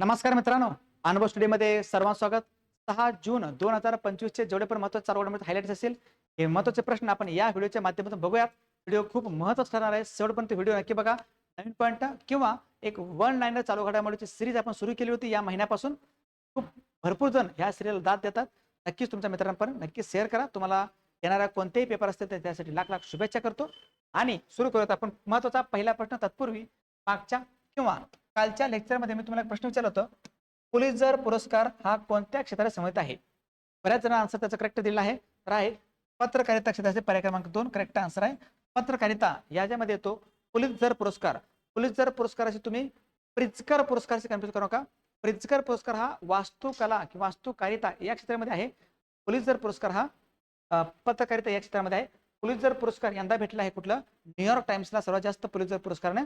नमस्कार मित्रांनो अनुभव स्टुडिओमध्ये सर्वांचं स्वागत. सहा जून दोन हजार पंचवीसचे जेवढे पण महत्त्वाचे चालू घडामोडी हायलाइट्स असेल हे महत्त्वाचे प्रश्न आपण या व्हिडिओच्या माध्यमातून बघूयात. व्हिडिओ खूप महत्त्वाचा ठरणार आहे शेवटपर्यंत व्हिडिओ नक्की बघा. नवीन पॉईंट किंवा एक वन लाईनर चालू घडामोडीची सिरीज आपण सुरू केली होती या महिन्यापासून. खूप भरपूर जण ह्या सिरियल दाद देतात. नक्कीच तुमच्या मित्रांपर्यंत नक्की शेअर करा. तुम्हाला येणाऱ्या कोणतेही पेपर असतील तर त्यासाठी लाख लाख शुभेच्छा करतो. आणि सुरू करूयात आपण. महत्त्वाचा पहिला प्रश्न तत्पूर्वी मागच्या किंवा कालच्या लेक्चरमध्ये मी तुम्हाला एक प्रश्न विचारला होता पुलिसर पुरस्कार हा कोणत्या क्षेत्राला संबंधित आहे? बऱ्याच जण आन्सर त्याचा करेक्ट दिला आहे. तर आहे पत्रकारिता क्षेत्राचे पर्याय क्रमांक दोन करेक्ट आन्सर आहे. पत्रकारिता याच्यामध्ये येतो पुलिसर पुरस्कार. पुलिसर पुरस्काराशी तुम्ही प्रिtzker पुरस्काराशी कन्फ्युज करू नका. प्रिtzker पुरस्कार हा वास्तुकला किंवा वास्तुकारिता या क्षेत्रामध्ये आहे. पुलिसर पुरस्कार हा पत्रकारिता या क्षेत्रामध्ये आहे. पुलिसर पुरस्कार यंदा भेटला आहे कुठलं? न्यूयॉर्क टाइम्सला सर्वात जास्त पुलिसर पुरस्कारने.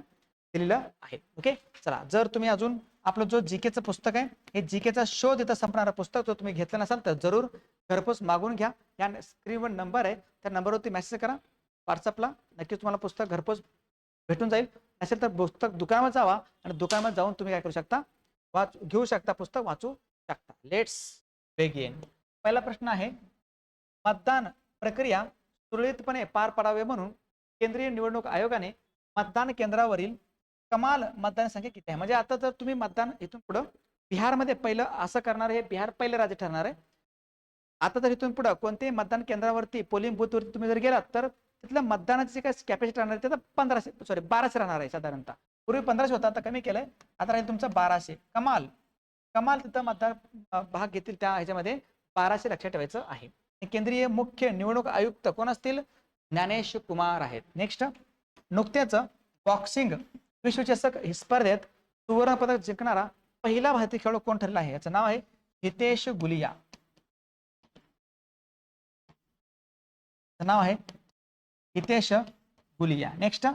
दिलेलं आहे. ओके चला जर तुम्ही अजून आपलं जो जीकेचं पुस्तक आहे हे जीकेचा शोध इथं संपणारं पुस्तक जर तुम्ही घेतलं नसाल तर जरूर घरपोच मागून घ्या. या स्क्रीनवर नंबर आहे त्या नंबरवरती मेसेज करा व्हॉट्सअपला नक्कीच तुम्हाला पुस्तक घरपोच भेटून जाईल. नसेल तर पुस्तक दुकानावर जावा आणि दुकानावर जाऊन तुम्ही काय करू शकता? वाच घेऊ शकता पुस्तक वाचू शकता. लेट्स बेगिन पहिला प्रश्न आहे मतदान प्रक्रिया सुरळीतपणे पार पाडावे म्हणून केंद्रीय निवडणूक आयोगाने मतदान केंद्रावरील कमाल मतदान संख्या किती आहे. म्हणजे आता जर तुम्ही मतदान इथून पुढं बिहारमध्ये पहिलं असं करणार हे बिहार पहिलं राज्य ठरणार आहे. आता जर इथून पुढं कोणत्याही मतदान केंद्रावरती पोलिंग बूथवरती तुम्ही जर गेलात तर तिथलं मतदानाची काय काही कॅपॅसिटी राहणार आहे ते पंधराशे सॉरी बाराशे राहणार आहे साधारणतः. पूर्वी पंधराशे होता आता कमी केलंय. आता राहील तुमचं बाराशे. कमाल. कमाल तिथं मतदार भाग घेतील त्या ह्याच्यामध्ये बाराशे लक्षात ठेवायचं आहे. केंद्रीय मुख्य निवडणूक आयुक्त कोण असतील? ज्ञानेश कुमार आहेत. नेक्स्ट नुकत्याच बॉक्सिंग विश्वचषक ही स्पर्धेत सुवर्ण पदक जिंकणारा पहिला भारतीय खेळाडू कोण ठरला आहे? याचं नाव आहे हितेश गुलिया. नाव आहे हितेश गुलिया. नेक्स्ट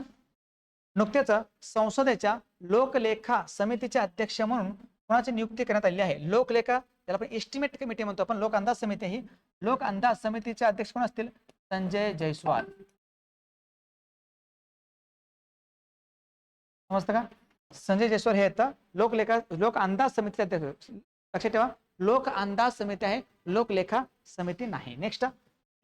नुकत्याच संसदेच्या लोकलेखा समितीचे अध्यक्ष म्हणून कोणाची नियुक्ती करण्यात आली आहे? लोकलेखा त्याला आपण एस्टिमेट कमिटी म्हणतो. आपण लोक अंदाज समिती ही लोक अंदाज समितीचे अध्यक्ष कोण असतील? संजय जयस्वाल. समजतं का? संजय जयस्वाल हे येतं लोकलेखा लोक अंदाज समिती लक्षात ठेवा लोक अंदाज समिती आहे लोकलेखा समिती नाही. नेक्स्ट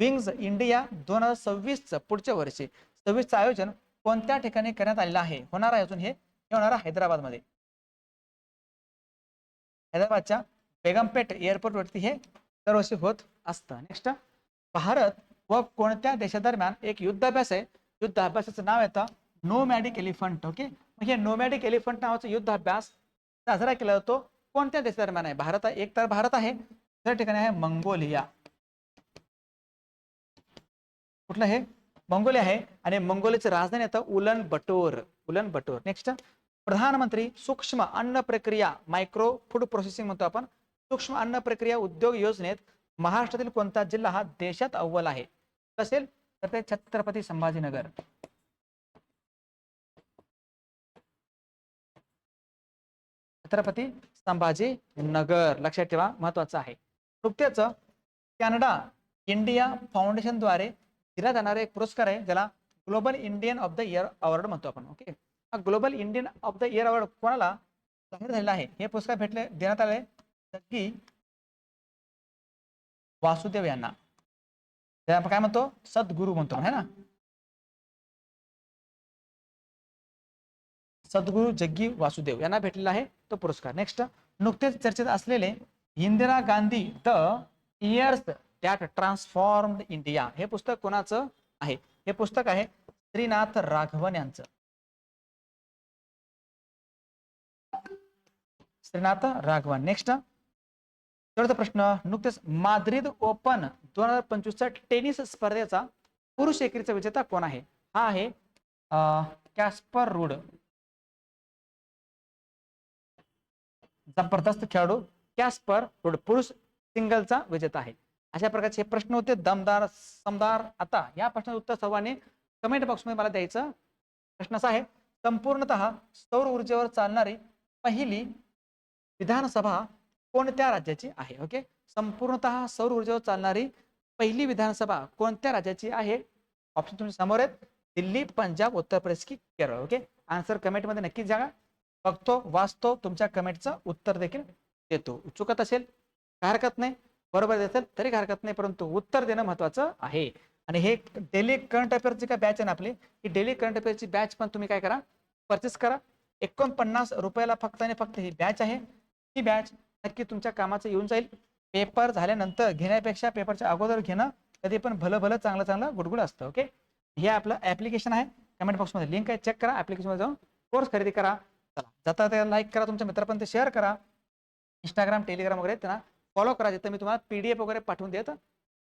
विंग्स इंडिया दोन हजार सव्वीसचं पुढच्या वर्षी सव्वीसचं आयोजन कोणत्या ठिकाणी करण्यात आलेलं आहे? होणार आहे अजून हे? होणार आहे हैदराबादमध्ये. हैदराबादच्या बेगमपेट एअरपोर्ट वरती हे दरवर्षी होत असतं. नेक्स्ट भारत व कोणत्या देशादरम्यान एक युद्धाभ्यास आहे? युद्धाभ्यासाचं नाव येतं नोमॅडिक एलिफंट ओके मग हे नोमॅडिक एलिफंट नावाचा युद्ध अभ्यास साजरा केला जातो. कोणत्या देशादरम्यान आहे? भारत आहे. एक तर भारत आहे. दुसऱ्या ठिकाणी आहे मंगोलिया. कुठलं हे? मंगोलिया आहे. आणि मंगोलियाची राजधानी आता उलन बटोर उलन बटोर नेक्स्ट प्रधानमंत्री सूक्ष्म अन्न प्रक्रिया मायक्रो फूड प्रोसेसिंग म्हणतो आपण. सूक्ष्म अन्न प्रक्रिया उद्योग योजनेत महाराष्ट्रातील कोणता जिल्हा हा देशात अव्वल आहे? असेल तर ते छत्रपती संभाजीनगर. छत्रपती संभाजी नगर. लक्षात ठेवा महत्वाचं आहे. नुकत्याच कॅनडा इंडिया फाउंडेशनद्वारे दिला जाणारा एक पुरस्कार आहे ज्याला global Indian of the year award म्हणतो आपण ओके? हा global Indian of the year award कोणाला जाहीर झालेला आहे? हे पुरस्कार भेटले देण्यात आले जग्गी वासुदेव यांना. आपण काय म्हणतो? सद्गुरू म्हणतो है ना? सद्गुरू जग्गी वासुदेव यांना भेटलेला आहे. तो पुरस्कार. नेक्स्ट नुकतेच चर्चेत असलेले Indira Gandhi the years that transformed India हे पुस्तक कोणाचं आहे? हे पुस्तक आहे श्रीनाथ राघवन यांचं. श्रीनाथ राघवन. नेक्स्ट चौथा प्रश्न. नुकतेच माद्रिद ओपन दोन हजार पंचवीसच्या टेनिस स्पर्धेचा पुरुष एकेरीचा विजेता कोण आहे? हा आहे अं, कॅस्पर रूड. जबरदस्त खेळाडू कॅस्पर रूड पुरुष सिंगलचा विजेता आहे. अशा प्रकारचे हे प्रश्न होते. दमदार समदार. आता या प्रश्नाचं उत्तर सर्वांनी कमेंट बॉक्समध्ये मला द्यायचं. प्रश्न असा आहे संपूर्णतः सौर ऊर्जेवर चालणारी पहिली विधानसभा कोणत्या राज्याची आहे? ओके संपूर्णतः सौर ऊर्जेवर चालणारी पहिली विधानसभा कोणत्या राज्याची आहे? ऑप्शन तुमच्यासमोर आहेत. दिल्ली पंजाब उत्तर प्रदेश की केरळ. ओके आन्सर कमेंटमध्ये नक्कीच जागा. बघतो वाचतो तुमच्या कमेंटचं उत्तर देखील देतो. चुकत असेल काय हरकत नाही बरोबर असेल तरी काय हरकत नाही परंतु उत्तर देणं महत्वाचं आहे. आणि हे डेली करंट अफेअरची काय बॅच आहे ना आपली ही डेली करंट अफेअरची बॅच पण तुम्ही काय करा परचेस करा. एकोणपन्नास रुपयाला फक्त आणि फक्त ही बॅच आहे. ही बॅच नक्की तुमच्या कामाचं येऊन जाईल. पेपर झाल्यानंतर घेण्यापेक्षा पेपरच्या अगोदर घेणं कधी पण भलं भलं चांगलं चांगलं गुडगुड असतं ओके हे आपलं ऍप्लिकेशन आहे. कमेंट बॉक्समध्ये लिंक आहे चेक करा. ऍप्लिकेशनमध्ये जाऊन कोर्स खरेदी करा. चला. जाता त्याला लाईक करा तुमच्या मित्रापर्यंत शेअर करा. इंस्टाग्राम टेलिग्राम वगैरे त्यांना फॉलो करा जिथं मी तुम्हाला पीडीएफ वगैरे पाठवून देत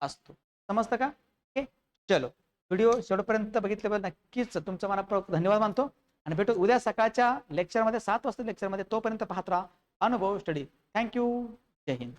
असतो. समजतं का? ओके चलो. व्हिडिओ शेवटपर्यंत बघितल्याबद्दल नक्कीच तुमचा मनापूर्वक धन्यवाद मानतो. आणि भेटू उद्या सकाळच्या लेक्चरमध्ये सात वाजता लेक्चरमध्ये तोपर्यंत पाहत राहा. अनुभव स्टडी थँक्यू जय हिंद.